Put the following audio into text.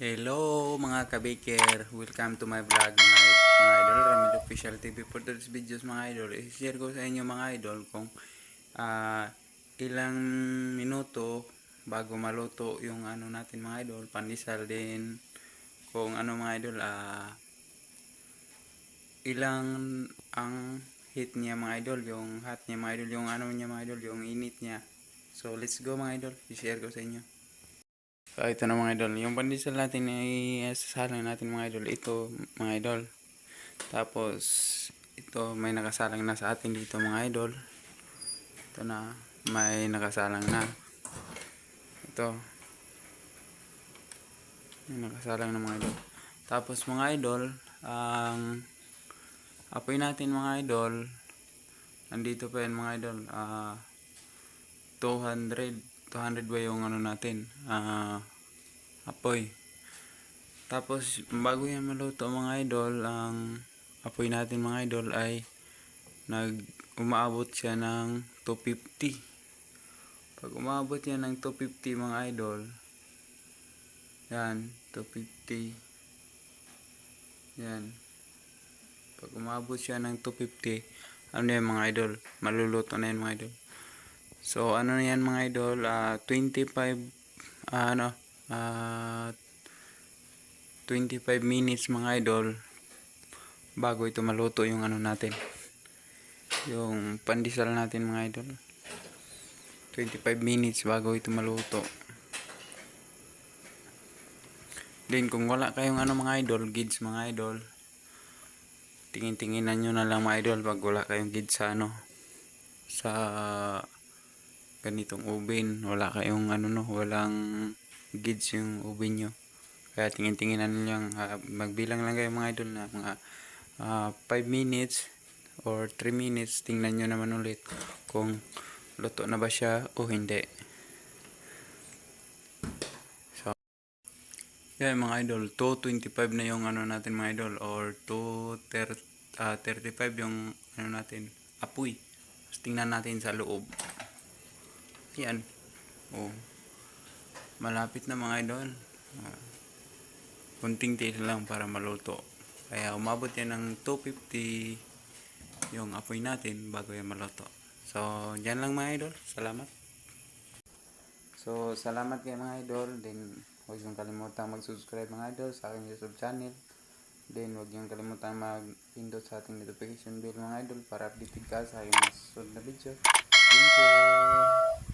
Hello mga ka-baker! Welcome to my vlog mga, mga idol. Ramil Official TV for today's videos mga idol. I-share ko sa inyo mga idol kung ah, ilang minuto bago maluto yung ano natin mga idol. Pandesal din. Kung ano mga idol, ah, ilang ang heat niya mga idol. Yung hot niya mga idol. Yung ano niya mga idol. Yung init niya. So let's go mga idol. I-share ko sa inyo. So, ito na mga idol. Yung pandesal natin ay sasalang natin mga idol. Ito mga idol. Tapos, ito may nakasalang na sa atin dito mga idol. Ito na. May nakasalang na. Ito. May nakasalang na mga idol. Tapos mga idol, ang apoy natin mga idol, nandito pa yan mga idol. Ah, 200 200 ba yung ano natin? Ah apoy. Tapos bago yan maluto mga idol ang apoy natin mga idol ay nag umaabot siya ng 250 pag umabot yan ng 250 mga idol yan 250 yan. Pag umabot siya ng 250 ano yan mga idol? Maluluto na yan mga idol So ano na yan mga idol, ah 25 ah, ano ah 25 minutes mga idol bago ito maluto yung ano natin. Yung pandesal natin mga idol. 25 minutes bago ito maluto. Then kung wala kayong ano mga idol, gids mga idol, tingin-tinginan nyo na lang mga idol pag wala kayong gids sa ano sa ganitong oven wala kayong ano no? Walang gids yung oven nyo. Kaya tingin-tinginan nyo lang ah, magbilang lang kayo mga idol na mga 5 minutes or 3 minutes. Tingnan nyo naman ulit kung luto na ba siya o hindi. So yan mga idol 225 na yung ano natin mga idol or 235 yung ano natin apoy. Tingnan natin sa loob yan. Oh. Malapit na mga idol. Ah. Kunting tiis lang para maluto. Kaya umabot yan ng 250 yung apoy natin bago yan maluto. So, dyan lang mga idol. Salamat. So, salamat kayo mga idol. Then, huwag niyong kalimutan mag-subscribe mga idol sa aking YouTube channel. Then, huwag niyong kalimutan mag-pindot sa ating notification bell mga idol para updated ka sa aking susunod na video. Thank you!